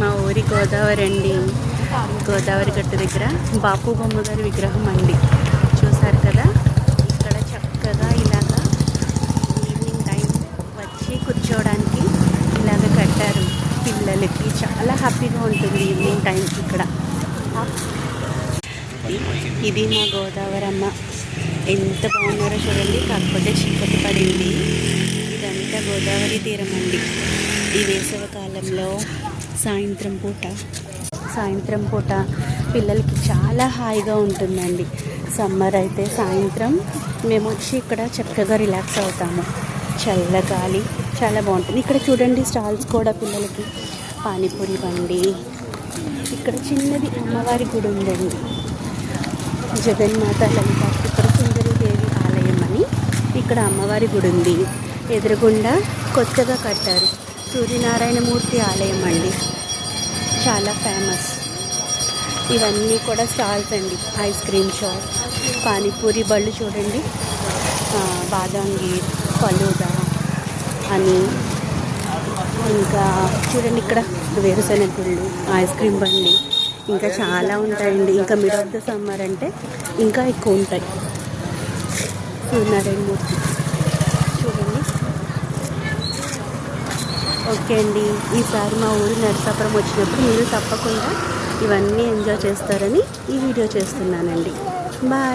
మా ఊరి గోదావరి అండి. గోదావరి గట్టు దగ్గర బాపు బొమ్మ గారి విగ్రహం అండి. చూసారు కదా? ఇక్కడ చక్కగా ఇలాగా ఈవినింగ్ టైం వచ్చి కూర్చోవడానికి ఇలాగ కట్టారు. పిల్లలకి చాలా హ్యాపీగా ఉంటుంది ఈవినింగ్ టైం ఇక్కడ. ఇది మా గోదావరి అమ్మ ఎంత బాగున్నారో చూడండి. కాకపోతే చీకటి పడింది. ఇదంతా గోదావరి తీరం అండి. ఈ వేసవ కాలంలో సాయంత్రం పూట. సాయంత్రం పూట పిల్లలకి చాలా హాయిగా ఉంటుందండి. సమ్మర్ అయితే సాయంత్రం మేము వచ్చి ఇక్కడ చక్కగా రిలాక్స్ అవుతాము. చల్లగాలి చాలా బాగుంటుంది. ఇక్కడ చూడండి స్టాల్స్ కూడా పిల్లలకి. పానీపూరి బండి. ఇక్కడ చిన్నది అమ్మవారి గుడి ఉందండి. జగన్మాత లలిత ఇక్కడ సుందరి దేవి ఆలయం అని ఇక్కడ అమ్మవారి గుడి ఉంది. ఎదురుగుండా కొత్తగా కట్టారు. సూర్యనారాయణమూర్తి ఆలయం అండి. చాలా ఫేమస్ ఇవన్నీ కూడా స్టాల్స్ అండి. ఐస్ క్రీమ్ షాప్ పానీపూరి బళ్ళు చూడండి. బాదం గీర్ ఫలూదా అని. ఇంకా చూడండి ఇక్కడ వేరుశనగ గుళ్ళు ఐస్ క్రీమ్ బండి. ఇంకా చాలా ఉంటాయండి. ఇంకా మిడ్ ఆఫ్ ద సమ్మర్ అంటే ఇంకా ఎక్కువ ఉంటాయి. సూర్యనారాయణ మూర్తి చూడండి ఓకే అండి. ఈసారి మా ఊరు నరసాపురం వచ్చినప్పుడు మీరు తప్పకుండా ఇవన్నీ ఎంజాయ్ చేస్తారని ఈ వీడియో చేస్తున్నానండి. బాయ్